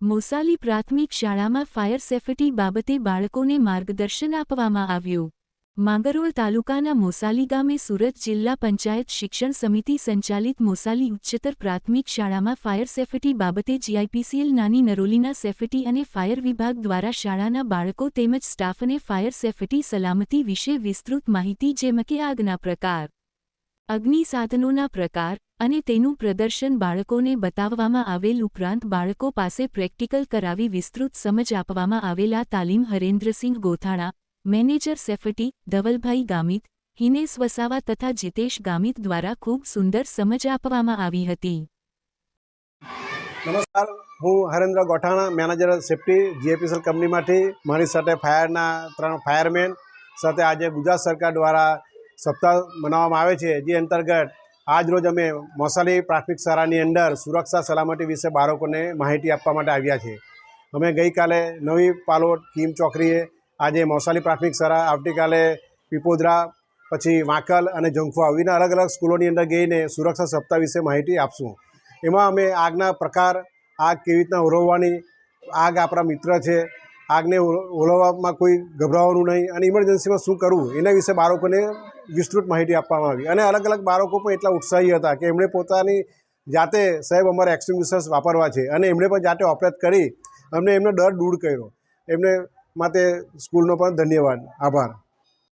મોસાલી પ્રાથમિક શાળામાં fire safety બાબતે બાળકોને માર્ગદર્શન આપવામાં આવ્યું. માંગરોળ તાલુકાના મોસાલી ગામે સુરત જિલ્લા પંચાયત શિક્ષણ સમિતિ સંચાલિત મોસાલી ઉચ્ચતર પ્રાથમિક શાળામાં ફાયર સેફટી બાબતે જીઆઈપીસીએલ નાની નરોલીના સેફટી અને ફાયર વિભાગ દ્વારા શાળાના બાળકો તેમજ સ્ટાફને ફાયર સેફટી સલામતી વિશે વિસ્તૃત માહિતી જેમ કે આગના પ્રકાર, અગ્નિ સાધનોના પ્રકાર અને તેનું પ્રદર્શન બાળકોને બતાવવામાં આવેલ ઉપરાંત બાળકો પાસે પ્રેક્ટિકલ કરાવી વિસ્તૃત સમજ આપવામાં આવેલા તાલીમ હરેન્દ્રસિંહ ગોથાણા મેનેજર સેફટી, ધવલભાઈ ગામિત હિનેશ વસાવા તથા જીતેશ ગામિત દ્વારા ખૂબ સુંદર સમજ આપવામાં આવી હતી. નમસ્કાર, હું હરેન્દ્ર ગોઠાણા, મેનેજર સેફટી જીએપીસેલ કંપનીમાંથી મારી સાથે ફાયરના ત્રણ ફાયરમેન સાથે આજે ગુજરાત સરકાર દ્વારા સપ્તાહ મનાવવામાં આવે છે, જે અંતર્ગત આજ રોજ અમે મોસાલી પ્રાથમિક શાળાની અંદર સુરક્ષા સલામતી વિશે બાળકોને માહિતી આપવા માટે આવ્યા છે. અમે ગઈકાલે નવી પાલોટ, કીમ ચોકરીએ આજે મોસાલી પ્રાથમિક શાળા આવતીકાલે પીપોદરા, પછી વાંકલ અને જંખવા વિના અલગ અલગ સ્કૂલોની અંદર ગઈને સુરક્ષા સપ્તાહ વિશે માહિતી આપશું. એમાં અમે આગના પ્રકાર, આગ કેવી રીતના ઓલવવાની આગ આપણા મિત્ર છે, આગને ઓલ- ઓલવવામાં કોઈ ગભરાવાનું નહીં અને ઇમરજન્સીમાં શું કરવું, એના વિશે બાળકોને વિસ્તૃત માહિતી આપવામાં આવી. અને અલગ અલગ બાળકો પણ એટલા ઉત્સાહી હતા કે એમણે પોતાની જાતે, સાહેબ અમારે એક્સટિંગ્વિશર્સ વાપરવા છે અને એમણે પણ જાતે ઓપરેટ કરી. અમને એમનો ડર દૂર કર્યો. એમને માટે સ્કૂલનો પણ ધન્યવાદ. આભાર.